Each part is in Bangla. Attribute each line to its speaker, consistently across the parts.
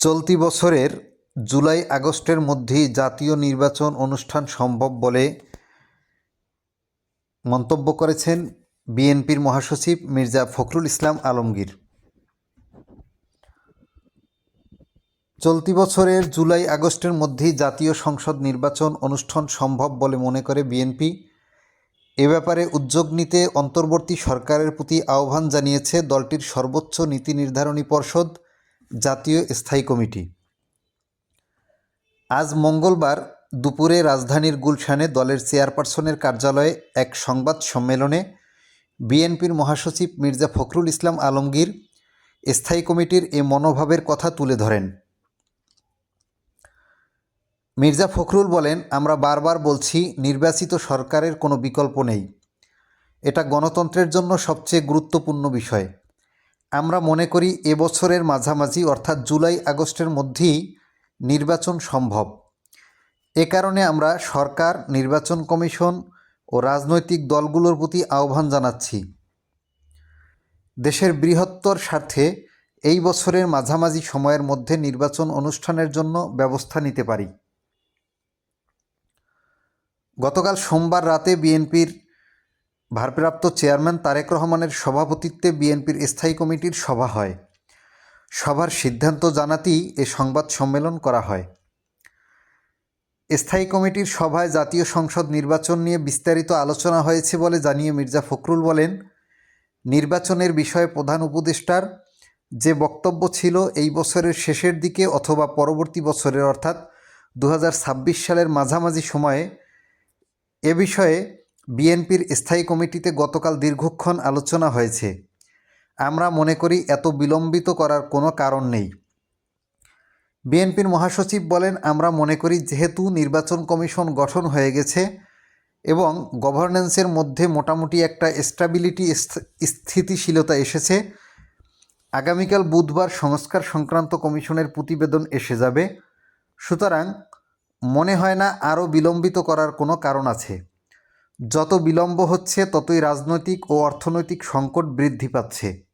Speaker 1: চলতি বছরের জুলাই আগস্টের মধ্যেই জাতীয় নির্বাচন অনুষ্ঠান সম্ভব বলে মন্তব্য করেছেন বিএনপির মহাসচিব মির্জা ফখরুল ইসলাম আলমগীর। চলতি বছরের জুলাই আগস্টের মধ্যেই জাতীয় সংসদ নির্বাচন অনুষ্ঠান সম্ভব বলে মনে করে বিএনপি। এ ব্যাপারে উদ্যোগ নিতে অন্তর্বর্তী সরকারের প্রতি আহ্বান জানিয়েছে দলটির সর্বোচ্চ নীতি নির্ধারণী পর্ষদ। জাতীয় স্থায়ী কমিটি। আজ মঙ্গলবার দুপুরে রাজধানীর গুলশানে দলের চেয়ারপারসনের কার্যালয়ে এক সংবাদ সম্মেলনে বিএনপির মহাসচিব মির্জা ফখরুল ইসলাম আলমগীর স্থায়ী কমিটির এ মনোভাবের কথা তুলে ধরেন। মির্জা ফখরুল বলেন, আমরা বারবার বলছি, নির্বাচিত সরকারের কোনো বিকল্প নেই। এটা গণতন্ত্রের জন্য সবচেয়ে গুরুত্বপূর্ণ বিষয়। আমরা মনে করি এবছরের মাঝামাঝি, অর্থাৎ জুলাই, আগস্টের মধ্যেই নির্বাচন সম্ভব। এ কারণে আমরা সরকার, নির্বাচন কমিশন ও রাজনৈতিক দলগুলোর প্রতি আহ্বান জানাচ্ছি। দেশের বৃহত্তর স্বার্থে এই বছরের মাঝামাঝি সময়ের মধ্যে নির্বাচন অনুষ্ঠানের জন্য ব্যবস্থা নিতে পারি। গতকাল সোমবার রাতে বিএনপির ভারপ্রাপ্ত চেয়ারম্যান তারেক রহমানের সভাপতিত্বে বিএনপির স্থায়ী কমিটির সভা হয়। সভার সিদ্ধান্ত জানাতেই এ সংবাদ সম্মেলন করা হয়। স্থায়ী কমিটির সভায় জাতীয় সংসদ নির্বাচন নিয়ে বিস্তারিত আলোচনা হয়েছে বলে জানিয়ে মির্জা ফখরুল বলেন, নির্বাচনের বিষয়ে প্রধান উপদেষ্টার যে বক্তব্য ছিল এই বছরের শেষের দিকে অথবা পরবর্তী বছরের অর্থাৎ দু হাজার ছাব্বিশ সালের মাঝামাঝি সময়ে এ বিষয়ে বিএনপির স্থায়ী কমিটিতে গতকাল দীর্ঘক্ষণ আলোচনা হয়েছে। আমরা মনে করি এত বিলম্বিত করার কোনো কারণ নেই। বিএনপির মহাসচিব বলেন, আমরা মনে করি যেহেতু নির্বাচন কমিশন গঠন হয়ে গেছে এবং গভর্নেন্সের মধ্যে মোটামুটি একটা স্টেবিলিটি স্থিতিশীলতা এসেছে, আগামীকাল বুধবার সংস্কার সংক্রান্ত কমিশনের প্রতিবেদন এসে যাবে। সুতরাং মনে হয় না আরও বিলম্বিত করার কোনো কারণ আছে। যত বিলম্ব হচ্ছে, ততই রাজনৈতিক ও অর্থনৈতিক সংকট বৃদ্ধি পাচ্ছে।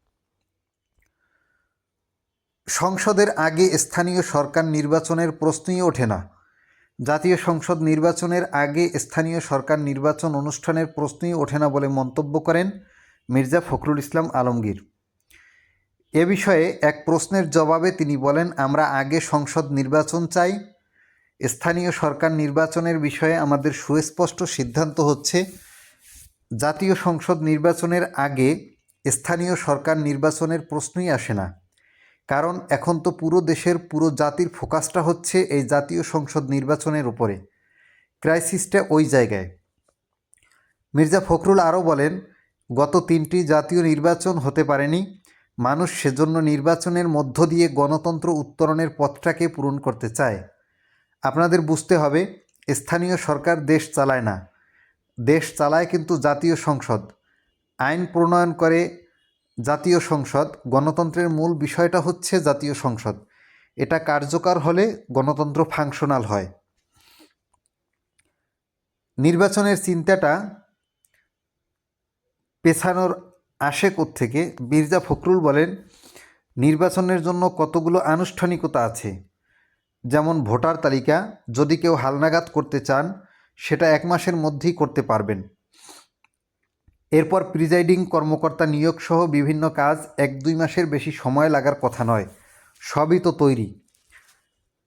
Speaker 1: সংসদের আগে স্থানীয় সরকার নির্বাচনের প্রশ্নই ওঠে না। জাতীয় সংসদ নির্বাচনের আগে স্থানীয় সরকার নির্বাচন অনুষ্ঠানের প্রশ্নই ওঠে না বলে মন্তব্য করেন মির্জা ফখরুল ইসলাম আলমগীর। এ বিষয়ে এক প্রশ্নের জবাবে তিনি বলেন, আমরা আগে সংসদ নির্বাচন চাই স্থানীয় সরকার নির্বাচনের বিষয়ে আমাদের সুস্পষ্ট সিদ্ধান্ত হচ্ছে, জাতীয় সংসদ নির্বাচনের আগে স্থানীয় সরকার নির্বাচনের প্রশ্নই আসে না। কারণ এখন তো পুরো দেশের পুরো জাতির ফোকাসটা হচ্ছে এই জাতীয় সংসদ নির্বাচনের উপরে। ক্রাইসিসটা ওই জায়গায়। মির্জা ফখরুল আরও বলেন, গত তিনটি জাতীয় নির্বাচন হতে পারেনি, মানুষ সেজন্য নির্বাচনের মধ্য দিয়ে গণতন্ত্র উত্তরণের পথটাকে পূরণ করতে চায়। আপনাদের বুঝতে হবে, স্থানীয় সরকার দেশ চালায় না। দেশ চালায় কিন্তু জাতীয় সংসদ। আইন প্রণয়ন করে জাতীয় সংসদ, গণতন্ত্রের মূল বিষয়টা হচ্ছে জাতীয় সংসদ। এটা কার্যকর হলে গণতন্ত্র ফাংশনাল হয়। নির্বাচনের চিন্তাটা পেছানোর আসে থেকে মির্জা ফখরুল বলেন, নির্বাচনের জন্য কতগুলো আনুষ্ঠানিকতা আছে? যেমন ভোটার তালিকা, যদি কেউ হালনাগাদ করতে চান, সেটা এক মাসের মধ্যেই করতে পারবেন। এরপর প্রিজাইডিং কর্মকর্তা নিয়োগ সহ বিভিন্ন কাজ এক দুই মাসের বেশি সময় লাগার কথা নয়, সবই তো তৈরি।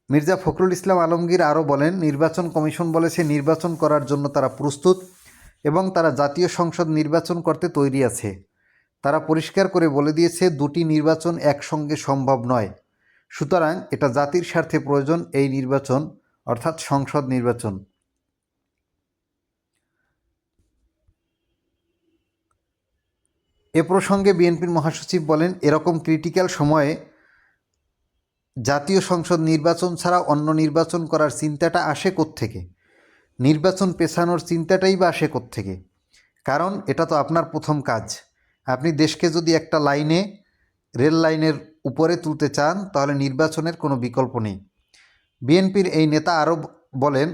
Speaker 1: মির্জা ফখরুল ইসলাম আলমগীর আরও বলেন, নির্বাচন কমিশন বলেছে নির্বাচন করার জন্য তারা প্রস্তুত এবং তারা জাতীয় সংসদ নির্বাচন করতে তৈরি আছে। তারা পরিষ্কার করে বলে দিয়েছে, দুটি নির্বাচন একসঙ্গে সম্ভব নয়। সুতরাং এটা জাতির স্বার্থে প্রয়োজন এই নির্বাচন, অর্থাৎ সংসদ নির্বাচন। এ প্রসঙ্গে বিএনপির মহাসচিব বলেন, এরকম ক্রিটিক্যাল সময়ে জাতীয় সংসদ নির্বাচন ছাড়া অন্য নির্বাচন করার চিন্তাটা আসে থেকে নির্বাচন পেছানোর চিন্তাটাই বা আসে থেকে কারণ এটা তো আপনার প্রথম কাজ। আপনি দেশকে যদি একটা লাইনে, রেল লাইনের উপরে তুলতে চান, তাহলে নির্বাচনের কোনো বিকল্প নেই। বিএনপির এই নেতা আরও বলেন,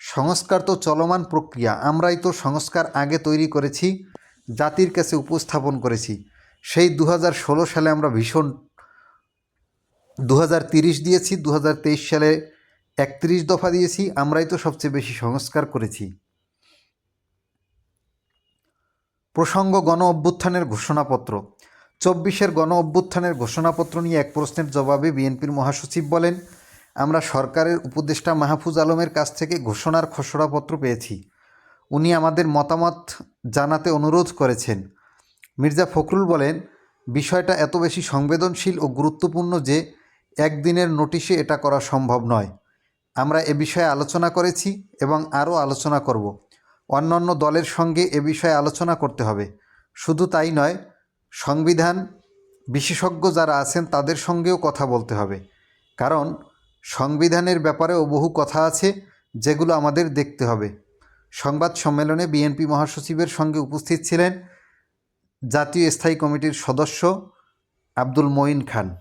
Speaker 1: সংস্কার তো চলমান প্রক্রিয়া, আমরাই তো সংস্কার আগে তৈরি করেছি, জাতির কাছে উপস্থাপন করেছি। সেই দু হাজার ষোলো সালে আমরা ভীষণ দু দিয়েছি দু হাজার তেইশ সালে একত্রিশ দফা দিয়েছি, আমরাই তো সবচেয়ে বেশি সংস্কার করেছি। প্রসঙ্গ গণ অভ্যুত্থানের ঘোষণাপত্র চব্বিশের গণ অভ্যুত্থানের ঘোষণাপত্র নিয়ে এক প্রশ্নের জবাবে বিএনপির মহাসচিব বলেন, আমরা সরকারের উপদেষ্টা মাহফুজ আলমের কাছ থেকে ঘোষণার খসড়াপত্র পেয়েছি। উনি আমাদের মতামত জানাতে অনুরোধ করেছেন। মির্জা ফখরুল বলেন, বিষয়টা এত বেশি সংবেদনশীল ও গুরুত্বপূর্ণ যে একদিনের নোটিশে এটা করা সম্ভব নয়। আমরা এ বিষয়ে আলোচনা করেছি এবং আরও আলোচনা করব। অন্যান্য দলের সঙ্গে এ বিষয়ে আলোচনা করতে হবে। শুধু তাই নয় সংবিধান, বিশেষজ্ঞ যারা আছেন তাদের সঙ্গেও কথা বলতে হবে। কারণ সংবিধানের ব্যাপারেও বহু কথা আছে যেগুলো আমাদের দেখতে হবে। সংবাদ সম্মেলনে বিএনপি মহাসচিবের সঙ্গে উপস্থিত ছিলেন জাতীয় স্থায়ী কমিটির সদস্য আব্দুল মঈন খান।